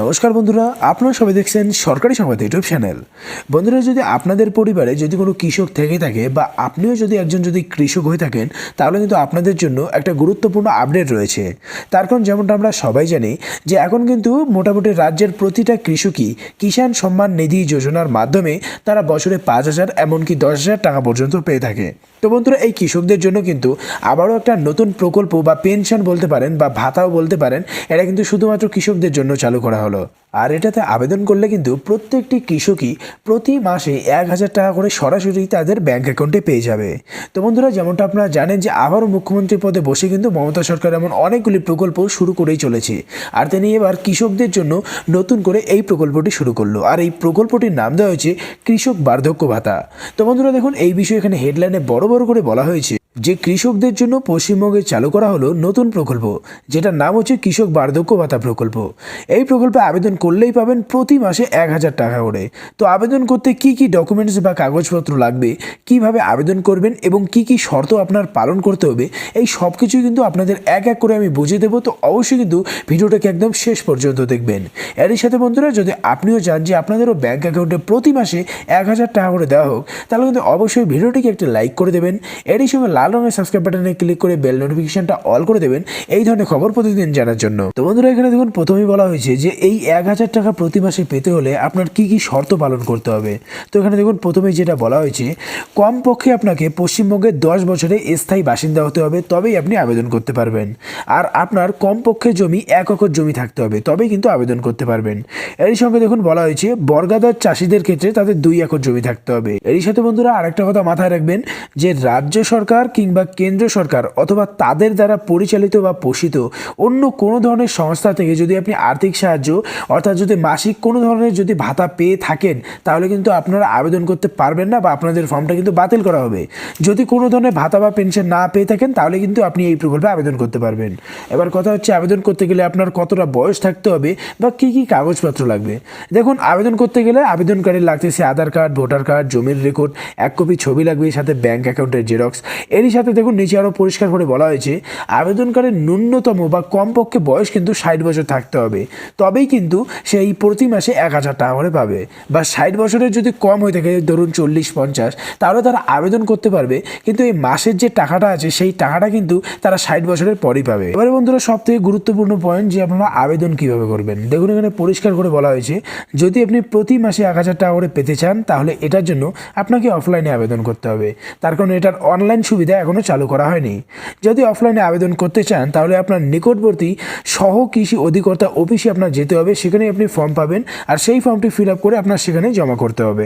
নমস্কার বন্ধুরা, আপনারা সবাই দেখছেন সরকারি সংবাদ ইউটিউব চ্যানেল। বন্ধুরা, যদি আপনাদের পরিবারে যদি কোনো কৃষক থেকে থাকে বা আপনিও যদি একজন যদি কৃষক হয়ে থাকেন, তাহলে কিন্তু আপনাদের জন্য একটা গুরুত্বপূর্ণ আপডেট রয়েছে। তার কারণ যেমনটা আমরা সবাই জানি যে এখন কিন্তু মোটামুটি রাজ্যের প্রতিটা কৃষকই কিষাণ সম্মান নিধি যোজনার মাধ্যমে তারা বছরে পাঁচ হাজার এমনকি দশ হাজার টাকা পর্যন্ত পেয়ে থাকে। তো বন্ধুরা, এই কৃষকদের জন্য কিন্তু আবারও একটা নতুন প্রকল্প বা পেনশন বলতে পারেন বা ভাতাও বলতে পারেন, এটা কিন্তু শুধুমাত্র কৃষকদের জন্য চালু করা হলো। আর এটাতে আবেদন করলে কিন্তু প্রত্যেকটি কৃষকই প্রতি মাসে এক হাজার টাকা করে সরাসরি তাদের ব্যাংক অ্যাকাউন্টে পেয়ে যাবে। তো বন্ধুরা, যেমনটা আপনারা জানেন যে আবারও মুখ্যমন্ত্রী পদে বসে কিন্তু মমতা সরকার এমন অনেকগুলি প্রকল্প শুরু করেই চলেছে। আর তিনি এবার কৃষকদের জন্য নতুন করে এই প্রকল্পটি শুরু করল। আর এই প্রকল্পটির নাম দেওয়া হয়েছে কৃষক বার্ধক্য ভাতা। তো বন্ধুরা, দেখুন, এই বিষয়ে এখানে হেডলাইনে বড় বড় করে বলা হয়েছে। যে কৃষকদের জন্য পশ্চিমবঙ্গে চালু করা হলো নতুন প্রকল্প, যেটার নাম হচ্ছে কৃষক বার্ধক্য ভাতা প্রকল্প। এই প্রকল্পে আবেদন করলেই পাবেন প্রতি মাসে এক হাজার টাকা করে। তো আবেদন করতে কি কি ডকুমেন্টস বা কাগজপত্র লাগবে, কীভাবে আবেদন করবেন এবং কি কি শর্ত আপনার পালন করতে হবে, এই সব কিছুই কিন্তু আপনাদের এক এক করে আমি বুঝিয়ে দেবো। তো অবশ্যই কিন্তু ভিডিওটাকে একদম শেষ পর্যন্ত দেখবেন। এরই সাথে বন্ধুরা, যদি আপনিও চান যে আপনাদেরও ব্যাঙ্ক অ্যাকাউন্টে প্রতি মাসে এক হাজার টাকা করে দেওয়া হোক, তাহলে কিন্তু অবশ্যই ভিডিওটিকে একটি লাইক করে দেবেন। এরই সঙ্গে লাল রঙের সাবস্ক্রাইব বাটনে ক্লিক করে বেল নোটিফিকেশনটা অল করে দেবেন। এই ধরনের খবর প্রতিদিন জানার জন্য। তো বন্ধুরা, এখানে দেখুন, প্রথমেই বলা হয়েছে যে এই এক হাজার টাকা প্রতি মাসে পেতে হলে আপনার কি কি শর্ত পালন করতে হবে? তো এখানে দেখুন, প্রথমেই যেটা বলা হয়েছে, কমপক্ষে আপনাকে পশ্চিমবঙ্গের দশ বছরে স্থায়ী বাসিন্দা হতে হবে, তবেই আপনি আবেদন করতে পারবেন। আর আপনার কমপক্ষে জমি, এক একর জমি থাকতে হবে, তবেই কিন্তু আবেদন করতে পারবেন। এরই সঙ্গে দেখুন, বলা হয়েছে, বর্গাদার চাষিদের ক্ষেত্রে তাদের দুই একর জমি থাকতে হবে। এরই সাথে বন্ধুরা, আরেকটা কথা মাথায় রাখবেন যে রাজ্য সরকার কিংবা কেন্দ্র সরকার অথবা তাদের দ্বারা পরিচালিত বা পোষিত অন্য কোনো ধরনের সংস্থা থেকে যদি আপনি আর্থিক সাহায্য, অর্থাৎ যদি মাসিক কোনো ধরনের যদি ভাতা পেয়ে থাকেন, তাহলে কিন্তু আপনারা আবেদন করতে পারবেন না বা আপনাদের ফর্মটা কিন্তু বাতিল করা হবে। যদি কোনো ধরনের ভাতা বা পেনশন না পেয়ে থাকেন, তাহলে কিন্তু আপনি এই প্রকল্পে আবেদন করতে পারবেন। এবার কথা হচ্ছে আবেদন করতে গেলে আপনার কতটা বয়স থাকতে হবে বা কী কী কাগজপত্র লাগবে? দেখুন, আবেদন করতে গেলে আবেদনকারীর লাগতেছে আধার কার্ড, ভোটার কার্ড, জমির রেকর্ড এক কপি ছবি লাগবে, সাথে ব্যাংক অ্যাকাউন্টের জেরক্স এরই সাথে দেখুন নিচে আরও পরিষ্কার করে বলা হয়েছে, আবেদনকারীর ন্যূনতম বা কমপক্ষে বয়স কিন্তু ষাট বছর থাকতে হবে। তবেই কিন্তু সেই প্রতি মাসে এক হাজার টাকা করে পাবে। বা ষাট বছরের যদি কম হয়ে থাকে, ধরুন চল্লিশ, পঞ্চাশ, তাহলে তারা আবেদন করতে পারবে, কিন্তু এই মাসের যে টাকাটা আছে, সেই টাকাটা কিন্তু তারা ষাট বছরের পরই পাবে। এবারে বন্ধুরা সব থেকে গুরুত্বপূর্ণ পয়েন্ট যে আপনারা আবেদন কীভাবে করবেন। দেখুন এখানে পরিষ্কার করে বলা হয়েছে, যদি আপনি প্রতি মাসে এক হাজার টাকা করে পেতে চান, তাহলে এটার জন্য আপনাকে অফলাইনে আবেদন করতে হবে। তার কারণ এটার অনলাইন সুবিধা এখনও চালু করা হয়নি। যদি অফলাইনে আবেদন করতে চান, তাহলে আপনার নিকটবর্তী সহ কৃষি অধিকর্তা অফিসে আপনার যেতে হবে সেখানে আপনি ফর্ম পাবেন, আর সেই ফর্মটি ফিল আপ করে আপনার সেখানে জমা করতে হবে।